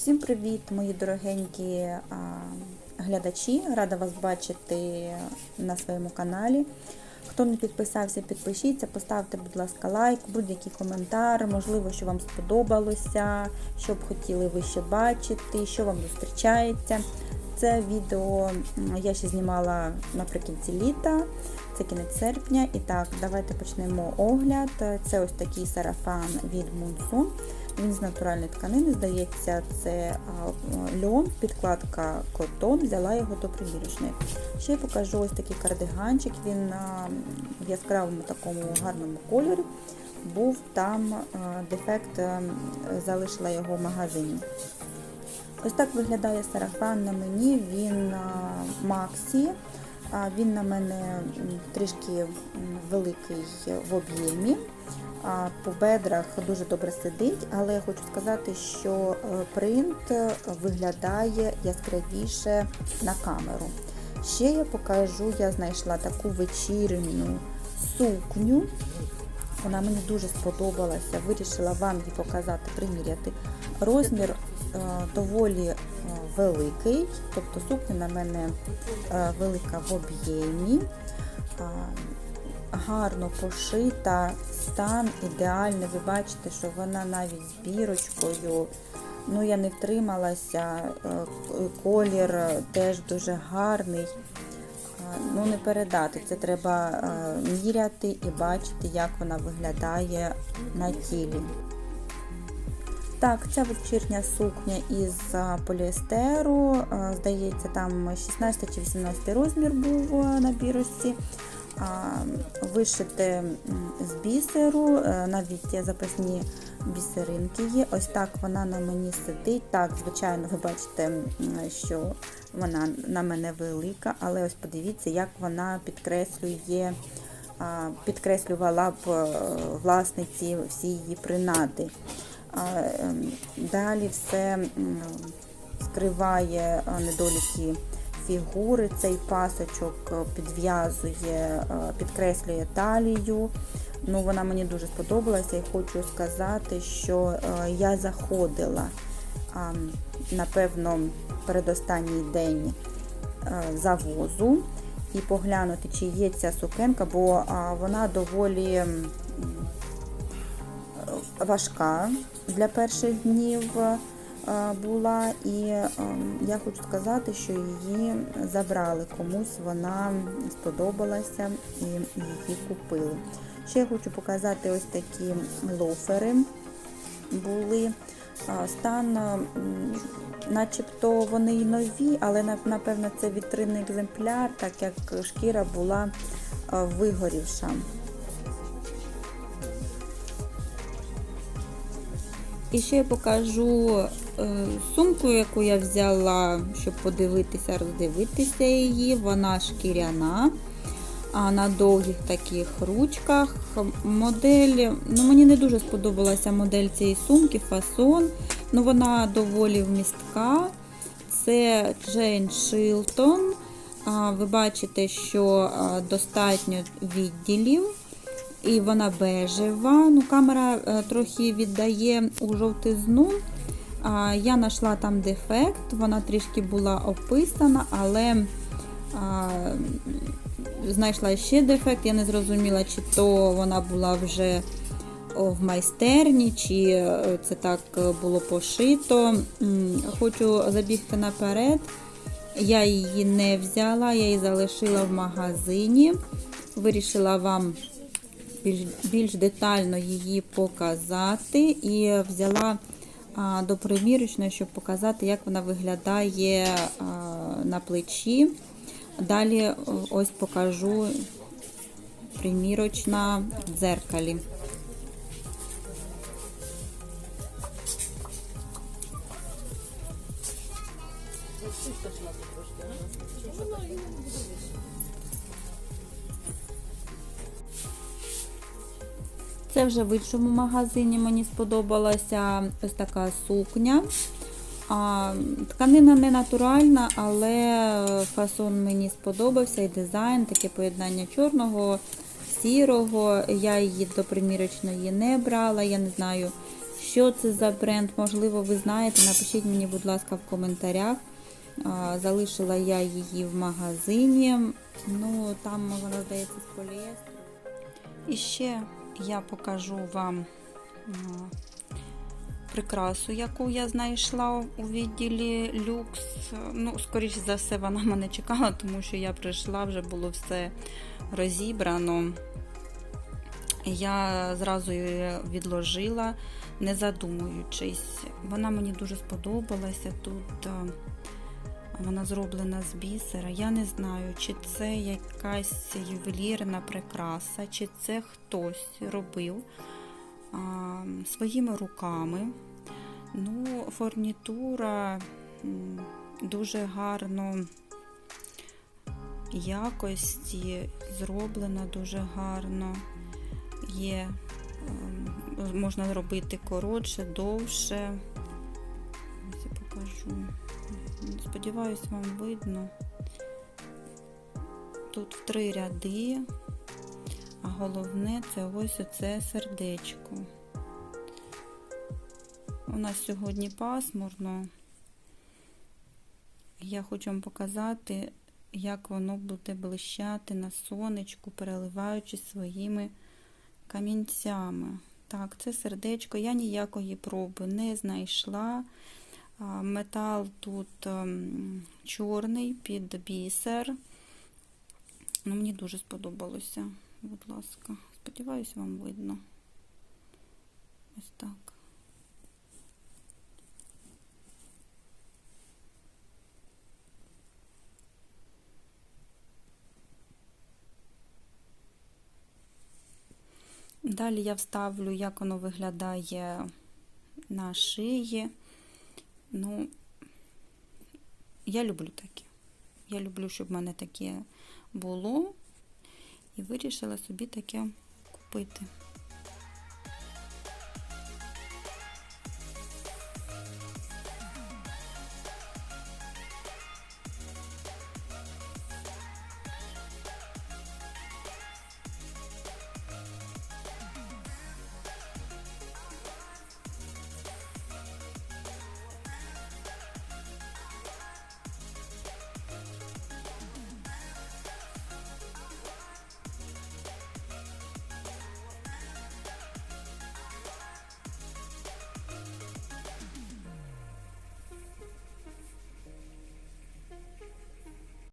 Всім привіт, мої дорогенькі глядачі! Рада вас бачити на своєму каналі. Хто не підписався, підпишіться, поставте, будь ласка, лайк, будь-який коментар, можливо, що вам сподобалося, що б хотіли ви ще бачити, що вам зустрічається. Це відео я ще знімала наприкінці літа, це кінець серпня. І так, давайте почнемо огляд. Це ось такий сарафан від Moonsun. Він з натуральної тканини, здається, це льон, підкладка котон, взяла його до примірочної. Ще я покажу ось такий кардиганчик, він а, в яскравому такому гарному кольорі. Був там дефект, залишила його в магазині. Ось так виглядає сарафан на мені, він Максі. Він на мене трішки великий в об'ємі. По бедрах дуже добре сидить, але я хочу сказати, що е, принт виглядає яскравіше на камеру. Ще я покажу, я знайшла таку вечірню сукню. Вона мені дуже сподобалася. Вирішила вам її показати, приміряти. Розмір е, доволі е, великий, тобто сукня на мене е, велика в об'ємі. А, гарно пошита, стан ідеальний. Ви бачите, що вона навіть з бірочкою. Ну, я не втрималася, е, колір теж дуже гарний. Ну, не передати. Це треба е, міряти і бачити, як вона виглядає на тілі. Так, ця вечірня сукня із поліестеру. а, Здається, там 16 чи 18 розмір був на бірочці. А, Вишите з бісеру, е, навіть запасні бісеринки є. Ось так вона на мені сидить. Так, звичайно, ви бачите, що вона на мене велика, але ось подивіться, як вона підкреслює, підкреслювала б е, власниці всі її принади. Ем, Далі все скриває недоліки фігури. Цей пасочок е, підв'язує, е, підкреслює талію. Ну, Вона мені дуже сподобалася і хочу сказати, що е, я заходила, напевно, передостанній день е, завозу і поглянути, чи є ця сукенка, бо вона доволі м, важка для перших днів е, була, і е, я хочу сказати, що її забрали комусь, вона сподобалася і її купили. Ще хочу показати ось такі лофери були. Стан, начебто вони й нові, але напевно це вітринний екземпляр, так як шкіра була вигорівша. І ще я покажу е, сумку, яку я взяла, щоб подивитися, роздивитися її. Вона шкіряна, на довгих таких ручках. Модель, ну мені не дуже сподобалася модель цієї сумки, фасон. Ну вона доволі вмістка. Це Джейн Шилтон. Ви бачите, що достатньо відділів. І вона бежева. Ну, камера е, трохи віддає у жовтизну. Я знайшла там дефект, вона трішки була описана, але знайшла ще дефект. Я не зрозуміла, чи то вона була вже в майстерні, чи е, це так е, було пошито. Хочу забігти наперед. Я її не взяла, я її залишила в магазині. Вирішила вам більш, більш детально її показати і взяла а, до примірочної, щоб показати, як вона виглядає а, на плечі. Далі ось покажу примірочна в дзеркалі. Це вже в іншому магазині мені сподобалася ось така сукня. А, тканина не натуральна, але фасон мені сподобався і дизайн, таке поєднання чорного, сірого. Я її до примірочної не брала. Я не знаю, Що це за бренд? Можливо, ви знаєте. Напишіть мені, будь ласка, в коментарях. А, Залишила я її в магазині. Ну, там вона здається з поліестру. І ще я покажу вам а, прикрасу, яку я знайшла у відділі люкс. Ну, скоріше за все, вона мене чекала, тому що я прийшла, вже було все розібрано. Я зразу її відложила, не задумуючись. Вона мені дуже сподобалася. Тут вона зроблена з бісера. Я не знаю, чи це якась ювелірна прикраса, чи це хтось робив своїми руками. Ну, фурнітура дуже гарно якості, зроблена дуже гарно. Є, ем, можна робити коротше, довше. Я покажу. Сподіваюсь, вам видно. Тут в три ряди, а головне це ось оце сердечко. У нас сьогодні пасмурно. Я хочу вам показати, як воно буде блищати на сонечку, переливаючись своїми камінцями. Так, це сердечко. Я ніякої проби не знайшла. Метал тут ем, чорний під бісер. Ну, мені дуже сподобалося. Будь ласка, сподіваюсь, вам видно. Ось так. Далі я вставлю, як воно виглядає на шиї. Ну, я люблю таке. Я люблю, щоб в мене таке було. Вирішила собі таке купити.